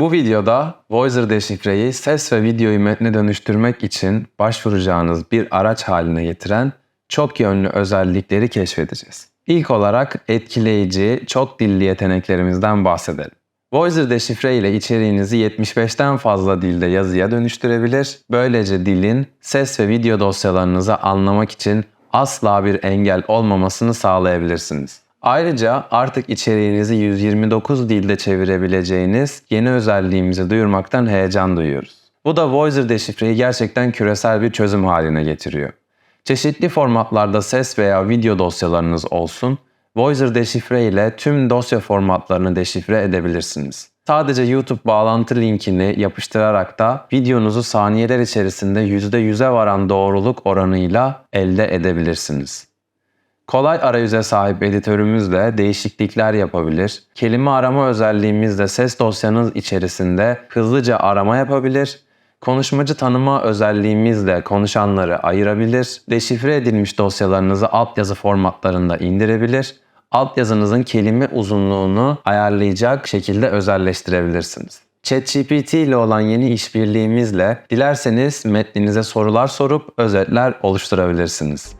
Bu videoda Voicer deşifreyi ses ve videoyu metne dönüştürmek için başvuracağınız bir araç haline getiren çok yönlü özellikleri keşfedeceğiz. İlk olarak etkileyici, çok dilli yeteneklerimizden bahsedelim. Voicer deşifre ile içeriğinizi 75'ten fazla dilde yazıya dönüştürebilir. Böylece dilin ses ve video dosyalarınızı anlamak için asla bir engel olmamasını sağlayabilirsiniz. Ayrıca artık içeriğinizi 129 dilde çevirebileceğiniz yeni özelliğimizi duyurmaktan heyecan duyuyoruz. Bu da Voicer deşifreyi gerçekten küresel bir çözüm haline getiriyor. Çeşitli formatlarda ses veya video dosyalarınız olsun, Voicer deşifre ile tüm dosya formatlarını deşifre edebilirsiniz. Sadece YouTube bağlantı linkini yapıştırarak da videonuzu saniyeler içerisinde %100'e varan doğruluk oranıyla elde edebilirsiniz. Kolay arayüze sahip editörümüzle değişiklikler yapabilir, kelime arama özelliğimizle ses dosyanız içerisinde hızlıca arama yapabilir, konuşmacı tanıma özelliğimizle konuşanları ayırabilir, deşifre edilmiş dosyalarınızı altyazı formatlarında indirebilir, altyazınızın kelime uzunluğunu ayarlayacak şekilde özelleştirebilirsiniz. ChatGPT ile olan yeni işbirliğimizle dilerseniz metninize sorular sorup özetler oluşturabilirsiniz.